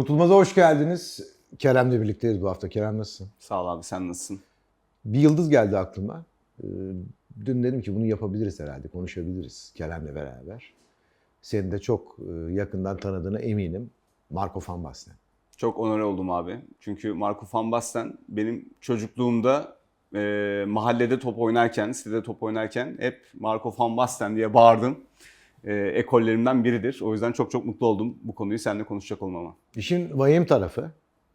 Unutulmaz'a hoş geldiniz. Kerem'le birlikteyiz bu hafta. Kerem nasılsın? Sağ ol abi sen nasılsın? Bir yıldız geldi aklıma. Ee, Dün dedim ki bunu yapabiliriz herhalde, konuşabiliriz Kerem'le beraber. Seni de çok e, yakından tanıdığına eminim. Marco van Basten. Çok onore oldum abi. Çünkü Marco van Basten benim çocukluğumda e, mahallede top oynarken, sitede top oynarken hep Marco van Basten diye bağırdım. E, ekollerimden biridir. O yüzden çok çok mutlu oldum bu konuyu seninle konuşacak olmama. İşin vahim tarafı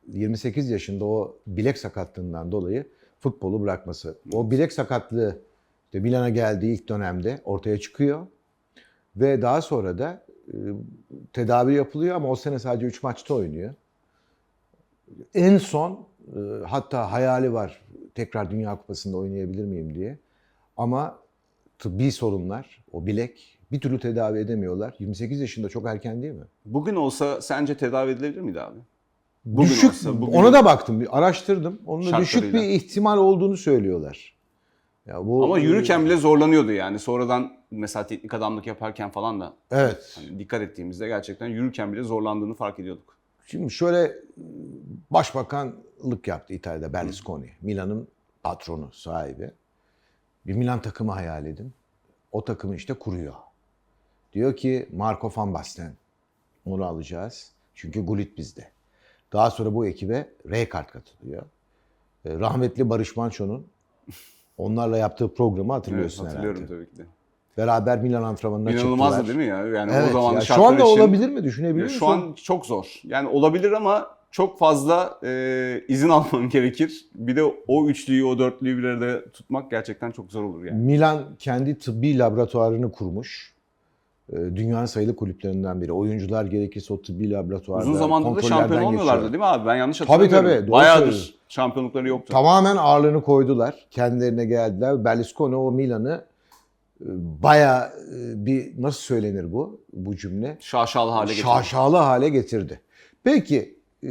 28 yaşında o bilek sakatlığından dolayı futbolu bırakması. O bilek sakatlığı işte Milan'a geldiği ilk dönemde ortaya çıkıyor. Ve daha sonra da e, tedavi yapılıyor ama o sene sadece 3 maçta oynuyor. En son e, hatta hayali var tekrar Dünya Kupası'nda oynayabilir miyim diye. Ama tıbbi sorunlar, o bilek bir türlü tedavi edemiyorlar. 28 yaşında çok erken değil mi? Bugün olsa sence tedavi edilebilir miydi abi? Bugün düşük, olsa, bugün- ona da baktım, bir araştırdım. Onun da düşük bir ihtimal olduğunu söylüyorlar. Ya bu Ama yürürken bile zorlanıyordu yani. Sonradan mesela teknik adamlık yaparken falan da Evet. hani dikkat ettiğimizde gerçekten yürürken bile zorlandığını fark ediyorduk. Şimdi şöyle başbakanlık yaptı İtalya'da Berlusconi. Milan'ın patronu, sahibi. Bir Milan takımı hayal edin. O takımı işte kuruyor. Diyor ki Marco van Basten. Onu alacağız. Çünkü Gullit bizde. Daha sonra bu ekibe Rijkaard katılıyor. E, Rahmetli Barış Manço'nun onlarla yaptığı programı Evet, hatırlıyorsun hatırlıyorum herhalde. tabii ki de. Beraber Milan antrenmanına İnanılmazdı çıktılar. değil mi ya? Yani Evet, o zaman ya şu anda için- olabilir mi? Düşünebiliyor Ya musun? Şu an çok zor. Yani olabilir ama çok fazla e, izin alman gerekir. Bir de o üçlüyü, o dörtlüyü bir arada tutmak gerçekten çok zor olur yani. Milan kendi tıbbi laboratuvarını kurmuş. Ee, Dünyanın sayılı kulüplerinden biri. Oyuncular gerekirse o tıbbi laboratuvarda Uzun zamandır da şampiyon olmuyorlardı geçiyor. değil mi abi? Ben yanlış Tabii, hatırlamıyorum. tabii, doğru Bayağıdır söylüyorsun. şampiyonlukları yoktu. Tamamen ağırlığını koydular. Kendilerine geldiler. Berlusconi o Milan'ı e, bayağı e, bir nasıl söylenir bu bu cümle? Şaşalı hale getirdi. Şaşalı hale getirdi. Peki e,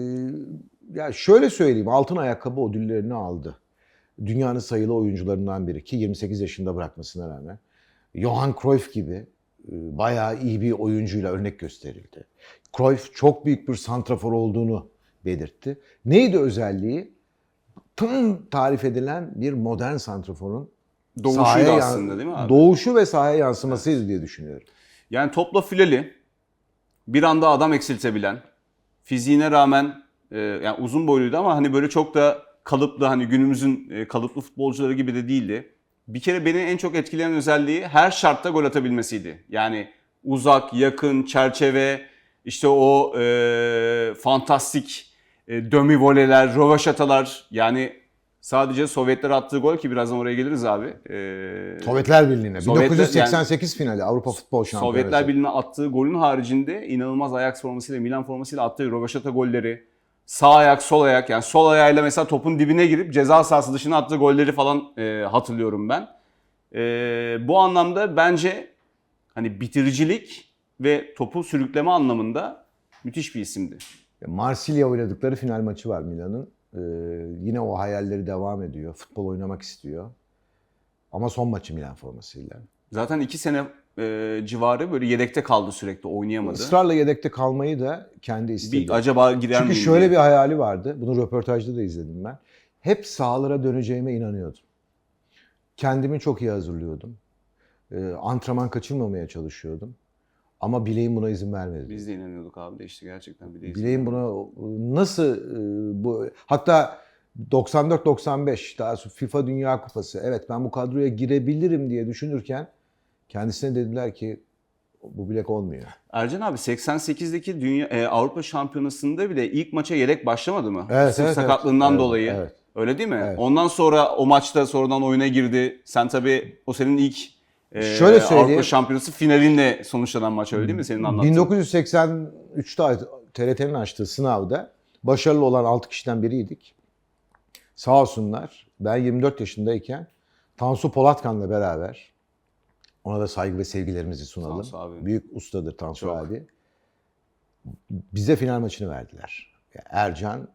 ya şöyle söyleyeyim altın ayakkabı ödüllerini aldı. Dünyanın sayılı oyuncularından biri ki 28 yaşında bırakmasına rağmen. Johan Cruyff gibi bayağı iyi bir oyuncuyla örnek gösterildi. Cruyff çok büyük bir santrafor olduğunu belirtti. Neydi özelliği? Tam tarif edilen bir modern santraforun Doğuşuydu aslında değil mi abi? Doğuşu ve sahaya yansımasıydı diye düşünüyorum. Yani topla fileli, bir anda adam eksiltebilen, fiziğine rağmen e, yani uzun boyluydu ama hani böyle çok da kalıplı hani günümüzün e, kalıplı futbolcuları gibi de değildi. Bir kere beni en çok etkileyen özelliği her şartta gol atabilmesiydi. Yani uzak, yakın, çerçeve, işte o e, fantastik e, dömi voleler, rövaşatalar yani sadece Sovyetler attığı gol ki birazdan oraya geliriz abi. E, Sovyetler Birliği'ne. Sovyetler- 1988 finali Avrupa Futbol Şampiyonası. Sovyetler Birliği'ne attığı golün haricinde inanılmaz Ajax formasıyla, Milan formasıyla attığı rövaşata golleri, sağ ayak, sol ayak yani sol ayağıyla mesela topun dibine girip ceza sahası dışına attığı golleri falan e, hatırlıyorum ben. E, bu anlamda bence hani bitiricilik ve topu sürükleme anlamında müthiş bir isimdi. Marsilya oynadıkları final maçı var Milan'ın. Ee, yine o hayalleri devam ediyor. Futbol oynamak istiyor. Ama son maçı Milan formasıyla. Zaten iki sene e, civarı böyle yedekte kaldı sürekli oynayamadı. Israrla yedekte kalmayı da kendi istedi. Bir acaba girer Çünkü şöyle diye. bir hayali vardı. Bunu röportajda da izledim ben. Hep sahalara döneceğime inanıyordum. Kendimi çok iyi hazırlıyordum. Ee, antrenman kaçırmamaya çalışıyordum. Ama bileğim buna izin vermedi. Biz de inanıyorduk abi de işte gerçekten de Bileğim buna nasıl e, bu hatta 94-95 daha FIFA Dünya Kupası. Evet ben bu kadroya girebilirim diye düşünürken kendisine dediler ki bu bilek olmuyor. Ercan abi 88'deki Dünya e, Avrupa Şampiyonası'nda bile ilk maça yedek başlamadı mı? Evet, Sırf evet, sakatlığından evet. dolayı. Evet. Öyle değil mi? Evet. Ondan sonra o maçta sonradan oyuna girdi. Sen tabii o senin ilk e, Şöyle söyleyeyim. Avrupa Şampiyonası finalinle sonuçlanan maç öyle değil mi senin anlattığın? 1983'te TRT'nin açtığı sınavda başarılı olan 6 kişiden biriydik. Sağ olsunlar. Ben 24 yaşındayken Tansu Polatkan'la beraber ona da saygı ve sevgilerimizi sunalım. Tansu abi. Büyük ustadır Tansu Çok. abi. Bize final maçını verdiler. Ercan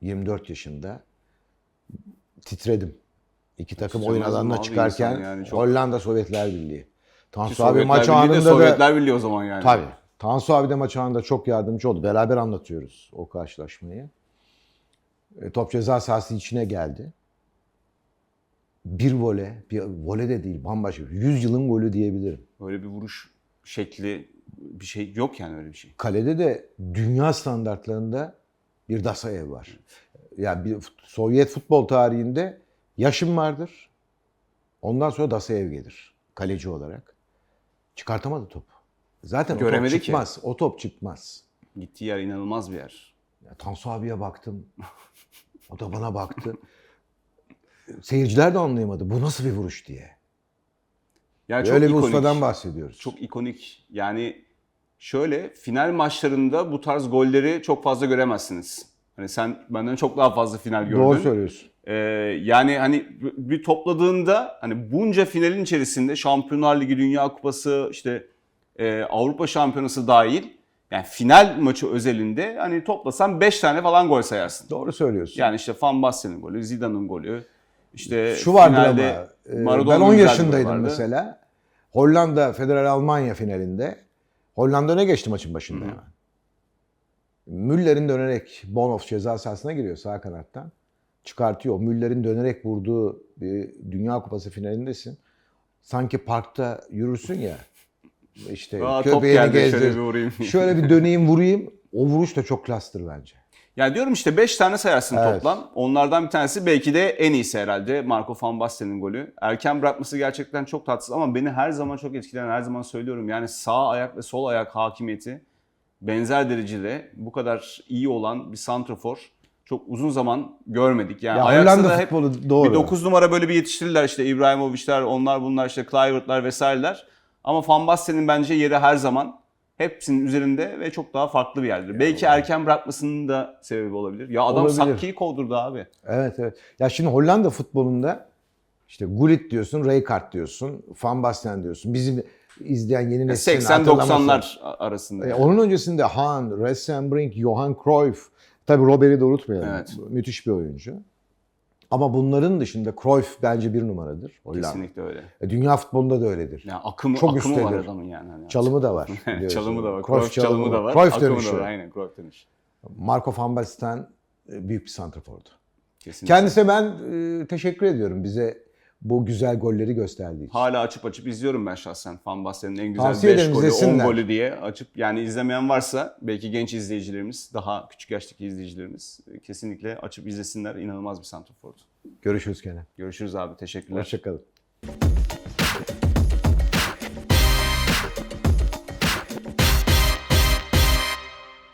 24 yaşında titredim. İki takım oyun alanına çıkarken yani çok... Hollanda Sovyetler Birliği. Tansu Ki abi maç anında da Sovyetler Birliği o zaman yani. Tabii. Tansu abi de maç anında çok yardımcı oldu. Beraber anlatıyoruz o karşılaşmayı. E, top ceza sahası içine geldi. Bir vole, bir vole de değil bambaşka. 100 yılın golü diyebilirim. Öyle bir vuruş şekli bir şey yok yani öyle bir şey. Kalede de dünya standartlarında bir Dasayev var. Yani bir Sovyet futbol tarihinde yaşım vardır. Ondan sonra Dasayev gelir kaleci olarak. Çıkartamadı topu. Zaten o Göremedi top ki. çıkmaz. O top çıkmaz. Gittiği yer inanılmaz bir yer. Ya, Tansu abiye baktım. O da bana baktı. Seyirciler de anlayamadı. Bu nasıl bir vuruş diye. Yani çok Öyle bir ikonik. ustadan bahsediyoruz. Çok ikonik. Yani şöyle final maçlarında bu tarz golleri çok fazla göremezsiniz. Hani sen benden çok daha fazla final gördün. Doğru söylüyorsun. Ee, yani hani bir topladığında hani bunca finalin içerisinde Şampiyonlar Ligi, Dünya Kupası, işte e, Avrupa Şampiyonası dahil yani final maçı özelinde hani toplasan 5 tane falan gol sayarsın. Doğru söylüyorsun. Yani işte Van Bassen'in golü, Zidane'ın golü, işte Şu finalde ama. e, Maradona'nın ben 10 güzel bir golü yaşındaydım vardı. mesela. Hollanda Federal Almanya finalinde. Hollanda öne geçti maçın başında hemen. Müller'in dönerek Bonhoff ceza sahasına giriyor sağ kanattan. Çıkartıyor. Müller'in dönerek vurduğu bir Dünya Kupası finalindesin. Sanki parkta yürürsün ya. İşte Aa, köpeğini geldi şöyle gezdir. bir. Şöyle bir döneyim vurayım. O vuruş da çok klastır bence. Yani diyorum işte 5 tane sayarsın Evet. toplam. Onlardan bir tanesi belki de en iyisi herhalde Marco van Basten'in golü. Erken bırakması gerçekten çok tatsız ama beni her zaman çok etkileyen, her zaman söylüyorum. Yani sağ ayak ve sol ayak hakimiyeti benzer derecede bu kadar iyi olan bir santrafor çok uzun zaman görmedik. Yani Ya Ajax'ta hep doğru. bir 9 numara böyle bir yetiştirirler işte İbrahimovic'ler, onlar bunlar işte Kluivert'lar vesaireler. Ama Van Basten'in bence yeri her zaman hepsinin üzerinde ve çok daha farklı bir yerdir. Belki erken bırakmasının da sebebi olabilir. Ya adam Olabilir. Sakki'yi kovdurdu abi. Evet evet. Ya şimdi Hollanda futbolunda işte Gullit diyorsun, Rijkaard diyorsun, Van Basten diyorsun. Bizim izleyen yeni neslin hatırlaması. 80-90'lar arasında. E, onun öncesinde Han, Ressenbrink, Johan Cruyff. Tabii Robert'i de unutmayalım. Evet. Müthiş bir oyuncu. Ama bunların dışında Cruyff bence bir numaradır. Hollanda. Kesinlikle öyle. E, Dünya futbolunda da öyledir. Yani akımı, Çok akımı var üsttedir. adamın yani. Hani Çalımı da var. çalımı da var. Cruyff Cruyff çalımı da var. Cruyff dönüşü. da var. Aynen Cruyff dönüşü. Marco van Basten e, büyük bir santrafordu. Kesinlikle. Kendisine ben e, teşekkür ediyorum bize bu güzel golleri gösterdiği için. Hala açıp açıp izliyorum ben şahsen. Van Basten'in en güzel Tavsiye 5 ederim, golü, 10 izlesinler. golü diye açıp yani izlemeyen varsa belki genç izleyicilerimiz, daha küçük yaştaki izleyicilerimiz e, kesinlikle açıp izlesinler. İnanılmaz bir santrafordu. Görüşürüz gene. Görüşürüz abi. Teşekkürler. Hoşçakalın.